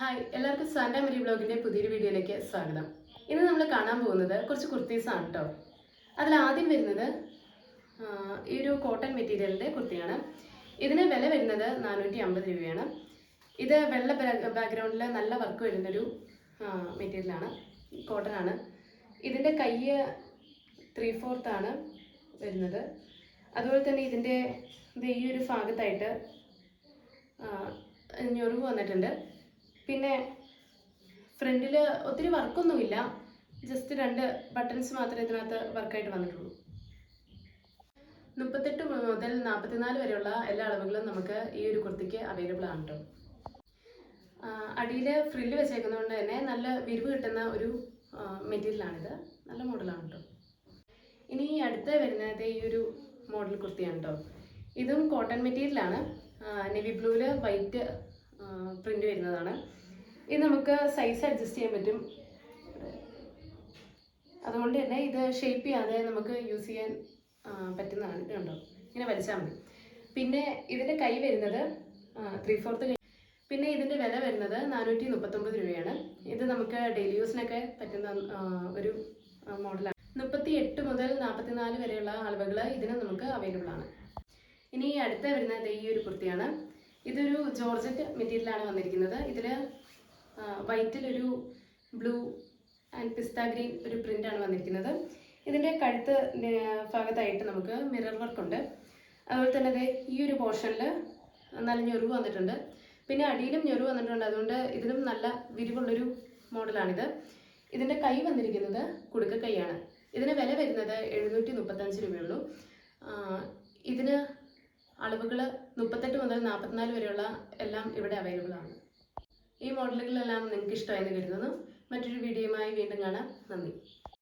Hi എല്ലാവർക്കും Santa മരി ബ്ലോഗിന്റെ പുതിയൊരു വീഡിയോയിലേക്ക് സ്വാഗതം. ഇന്ന് നമ്മൾ കാണാൻ പോകുന്നത് കുറച്ച് കുർത്തീസാണ് കേട്ടോ അതിൽ ആദ്യം വരുന്നത് ഈ ഒരു കോട്ടൺ മെറ്റീരിയലിന്റെ കുർത്തിയാണ്. ഇതിന് വില വരുന്നത് നാനൂറ്റി അമ്പത് രൂപയാണ്. ഇത് വെള്ള ബാക്ക്ഗ്രൗണ്ടിൽ നല്ല വർക്ക് വരുന്നൊരു മെറ്റീരിയലാണ് കോട്ടൺ ആണ്. ഇതിന്റെ കയ്യ് ത്രീ ഫോർത്താണ് വരുന്നത്. അതുപോലെ തന്നെ ഇതിന്റെ ഇത് ഈ ഒരു ഭാഗത്തായിട്ട് ഞൊറിവ് വന്നിട്ടുണ്ട്. പിന്നെ ഫ്രണ്ടിൽ ഒത്തിരി വർക്കൊന്നുമില്ല. ജസ്റ്റ് രണ്ട് ബട്ടൺസ് മാത്രമേ ഇതിനകത്ത് വർക്കായിട്ട് വന്നിട്ടുള്ളൂ. മുപ്പത്തെട്ട് മുതൽ നാൽപ്പത്തിനാല് വരെയുള്ള എല്ലാ അളവുകളും നമുക്ക് ഈ ഒരു കുർത്തിക്ക് അവൈലബിൾ ആണ് കേട്ടോ അടിയിൽ ഫ്രില്ല് വെച്ചേക്കുന്നതുകൊണ്ട് തന്നെ നല്ല വിരിവ് കിട്ടുന്ന ഒരു മെറ്റീരിയലാണിത് നല്ല മോഡലാണ് കേട്ടോ ഇനി അടുത്ത വരുന്നത് ഈ ഒരു മോഡൽ കുർത്തിയാണ് കേട്ടോ ഇതും കോട്ടൺ മെറ്റീരിയലാണ് നെവി ബ്ലൂവിൽ വൈറ്റ് പ്രിന്റ് വരുന്നതാണ്. ഇത് നമുക്ക് സൈസ് അഡ്ജസ്റ്റ് ചെയ്യാൻ പറ്റും. അതുകൊണ്ട് തന്നെ ഇത് ഷേപ്പ് ചെയ്യാതെ നമുക്ക് യൂസ് ചെയ്യാൻ പറ്റുന്നതാണ് കണ്ടോ ഇങ്ങനെ വലിച്ചാൽ മതി. പിന്നെ ഇതിന്റെ കൈ വരുന്നത് ത്രീ ഫോർത്ത് കൈ. പിന്നെ ഇതിന്റെ വില വരുന്നത് നാനൂറ്റി മുപ്പത്തൊമ്പത് രൂപയാണ്. ഇത് നമുക്ക് ഡെയിലി യൂസിനൊക്കെ പറ്റുന്ന ഒരു മോഡലാണ് മുപ്പത്തി എട്ട് മുതൽ നാൽപ്പത്തിനാല് വരെയുള്ള അളവുകൾ ഇതിന് നമുക്ക് അവൈലബിൾ ആണ്. ഇനി അടുത്ത വരുന്നത് ഈ ഒരു കുർത്തിയാണ്. ഇതൊരു ജോർജറ്റ് മെറ്റീരിയലാണ് വന്നിരിക്കുന്നത്. ഇതിൽ വൈറ്റിലൊരു ബ്ലൂ ആൻഡ് പിസ്ത ഗ്രീൻ ഒരു പ്രിന്റാണ് വന്നിരിക്കുന്നത്. ഇതിന്റെ കഴുത്ത് ഭാഗത്തായിട്ട് നമുക്ക് മിറർ വർക്ക് ഉണ്ട് അതുപോലെ തന്നെ ഈ ഒരു പോർഷനിൽ നല്ല ഞൊറിവ് വന്നിട്ടുണ്ട്. പിന്നെ അടിയിലും ഞൊറിവ് വന്നിട്ടുണ്ട്. അതുകൊണ്ട് ഇതിലും നല്ല വിരിവുള്ളൊരു മോഡലാണിത്. ഇതിന്റെ കൈ വന്നിരിക്കുന്നത് കുടുക്ക കൈയാണ്. ഇതിന് വില വരുന്നത് എഴുന്നൂറ്റി മുപ്പത്തഞ്ച് രൂപയുള്ളൂ ഇതിന് അളവുകൾ മുപ്പത്തെട്ട് മുതൽ നാൽപ്പത്തിനാല് വരെയുള്ള എല്ലാം ഇവിടെ അവൈലബിൾ ആണ്. ഈ മോഡലുകളെല്ലാം നിങ്ങൾക്ക് ഇഷ്ടമായെന്ന് കരുതുന്നു. മറ്റൊരു വീഡിയോയുമായി വീണ്ടും കാണാം. നന്ദി.